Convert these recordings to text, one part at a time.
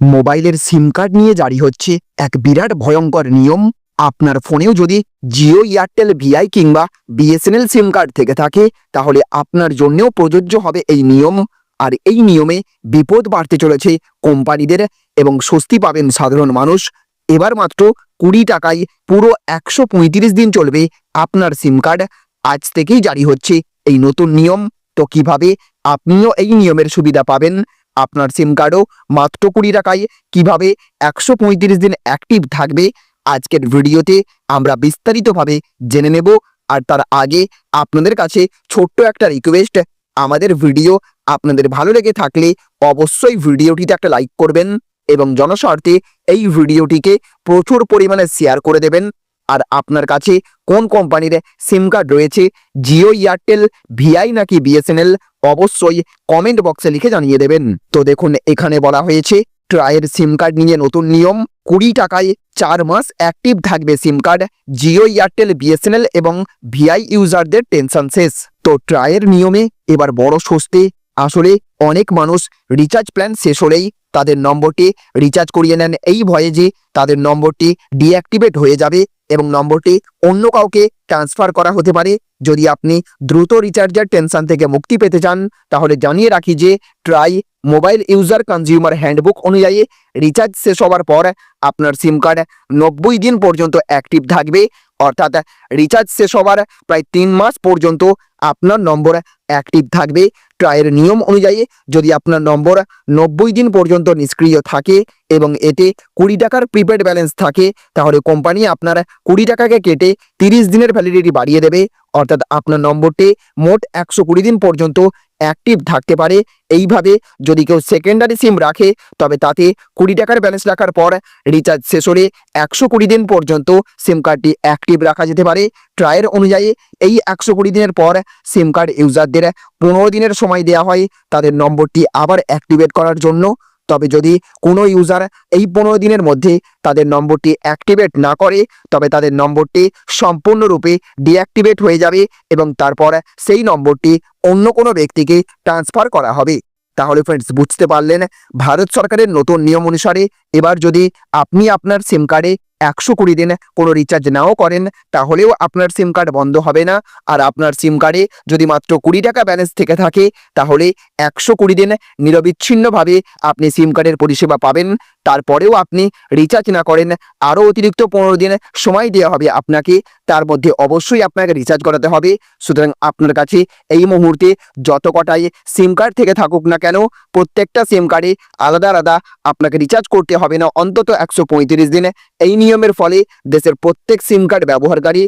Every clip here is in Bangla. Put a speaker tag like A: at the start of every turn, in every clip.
A: মোবাইলের সিম কার্ড নিয়ে জারি হচ্ছে এক বিরাট ভয়ঙ্কর নিয়ম। আপনার ফোনেও যদি জিও, এয়ারটেল, ভিআই কিংবা বিএসএনএল সিম কার্ড থেকে থাকে, তাহলে আপনার জন্যও প্রযোজ্য হবে এই নিয়ম। আর এই নিয়মে বিপদ বাড়তে চলেছে কোম্পানিদের এবং স্বস্তি পাবেন সাধারণ মানুষ। এবার মাত্র কুড়ি টাকায় পুরো একশো পঁয়ত্রিশ দিন চলবে আপনার সিম কার্ড। আজ থেকেই জারি হচ্ছে এই নতুন নিয়ম। তো কীভাবে আপনিও এই নিয়মের সুবিধা পাবেন? আপনার সিম কার্ডও মাত্র কুড়ি টাকায়। কীভাবে একশো পঁয়ত্রিশ দিন অ্যাক্টিভ থাকবে? আজকের ভিডিওতে আমরা বিস্তারিতভাবে জেনে নেব। আর তার আগে আপনাদের কাছে ছোট্ট একটা রিকোয়েস্ট আমাদের ভিডিও আপনাদের ভালো লেগে থাকলে অবশ্যই ভিডিওটিতে একটা লাইক করবেন এবং জনস্বার্থে এই ভিডিওটিকে প্রচুর পরিমাণে শেয়ার করে দেবেন। আর আপনার কাছে কোন কোম্পানির সিম কার্ড রয়েছে? জিও এয়ারটেল ভিআই নাকি বিএসএনএল অবশ্যই কমেন্ট বক্সে লিখে জানিয়ে দেবেন। তো দেখুন, এখানে বলা হয়েছে ট্রায়ের সিম কার্ড নিয়ে নতুন নিয়ম। কুড়ি টাকায় চার মাস অ্যাক্টিভ থাকবে SIM card Jio Airtel BSNL এবং ভিআই ইউজারদের টেনশন শেষ। তো ট্রায়ের নিয়মে এবার বড় স্বস্তি। আসলে অনেক মানুষ রিচার্জ প্ল্যান শেষ হলেই তাদের নম্বরটি রিচার্জ করিয়ে নেন। এই ভয়ে যে তাদের নম্বরটি ডিঅ্যাক্টিভেট হয়ে যাবে এবং নম্বরটি অন্য কাউকে ট্রান্সফার করা হতে পারে। যদি আপনি দ্রুত রিচার্জের টেনশন থেকে মুক্তি পেতে চান, তাহলে জানিয়ে রাখি যে TRAI mobile user consumer handbook অনুযায়ী রিচার্জ শেষ হওয়ার পর আপনার সিম কার্ড নব্বই দিন পর্যন্ত অ্যাক্টিভ থাকবে। অর্থাৎ রিচার্জ শেষ হওয়ার প্রায় তিন মাস পর্যন্ত আপনার নম্বর অ্যাক্টিভ থাকবে। ট্রায়ের নিয়ম অনুযায়ী যদি আপনার নম্বর নব্বই দিন পর্যন্ত নিষ্ক্রিয় থাকে এবং এতে কুড়ি টাকার প্রিপেড ব্যালেন্স থাকে, তাহলে কোম্পানি আপনার কুড়ি টাকাকে কেটে তিরিশ দিনের ভ্যালিডিটি বাড়িয়ে দেবে। অর্থাৎ আপনার নম্বরটি মোট একশো কুড়ি দিন পর্যন্ত অ্যাক্টিভ থাকতে পারে। এইভাবে যদি কেউ সেকেন্ডারি সিম রাখে, তবে তাতে কুড়ি টাকার ব্যালেন্স রাখার পর রিচার্জ শেষ হলে একশো কুড়ি দিন পর্যন্ত সিম কার্ডটি অ্যাক্টিভ রাখা যেতে পারে। ট্রায়ের অনুযায়ী এই একশো কুড়ি দিনের পর সিম কার্ড ইউজারদের পনেরো দিনের সময় দেওয়া হয়। তাদের নম্বরটি আবার অ্যাক্টিভেট করার জন্য তবে যদি কোনো ইউজার এই পনেরো দিনের মধ্যে তাদের নম্বরটি অ্যাক্টিভেট না করে, তবে তাদের নম্বরটি সম্পূর্ণরূপে ডিঅ্যাক্টিভেট হয়ে যাবে এবং তারপর সেই নম্বরটি অন্য কোনো ব্যক্তিকে ট্রান্সফার করা হবে। তাহলে ফ্রেন্ডস বুঝতে পারলেন, ভারত সরকারের নতুন নিয়ম অনুসারে এবার যদি আপনি আপনার সিম কার্ডে একশো কুড়ি দিন কোনো রিচার্জ নাও করেন, তাহলেও আপনার সিম কার্ড বন্ধ হবে না। আর আপনার সিম কার্ডে যদি মাত্র কুড়ি টাকা ব্যালেন্স থেকে থাকে, তাহলে একশো কুড়ি দিন নিরবিচ্ছিন্নভাবে আপনি সিম কার্ডের পরিষেবা পাবেন। তারপরেও আপনি রিচার্জ না করেন, আরও অতিরিক্ত পনেরো দিন সময় দেওয়া হবে আপনাকে। তার মধ্যে অবশ্যই আপনাকে রিচার্জ করাতে হবে। সুতরাং আপনার কাছে এই মুহূর্তে যত কটাই সিম কার্ড থেকে থাকুক না কেন, প্রত্যেকটা সিম কার্ডে আলাদা আলাদা আপনাকে রিচার্জ করতে হবে না। অন্তত একশো পঁয়ত্রিশ দিনে। এই নিয়মের ফলে দেশের প্রত্যেক সিম কার্ড ব্যবহারকারী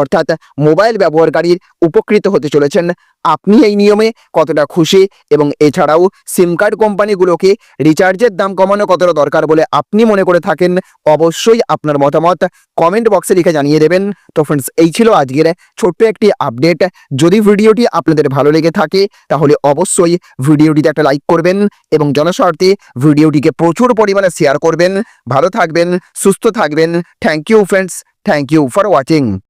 A: অর্থাৎ মোবাইল ব্যবহারকারীর উপকৃত হতে চলেছেন। আপনি এই নিয়মে কতটা খুশি? এবং এছাড়াও সিম কার্ড কোম্পানিগুলোকে রিচার্জের দাম কমানো কতটা দরকার বলে আপনি মনে করে থাকেন? অবশ্যই আপনার মতামত কমেন্ট বক্সে লিখে জানিয়ে দেবেন। তো ফ্রেন্ডস এই ছিল আজকের ছোট্ট একটি আপডেট যদি ভিডিওটি আপনাদের ভালো লেগে থাকে, তাহলে অবশ্যই ভিডিওটিতে একটা লাইক করবেন এবং জনস্বার্থে ভিডিওটিকে প্রচুর পরিমাণে শেয়ার করবেন। ভালো থাকবেন, সুস্থ থাকবেন। Thank you friends thank you for watching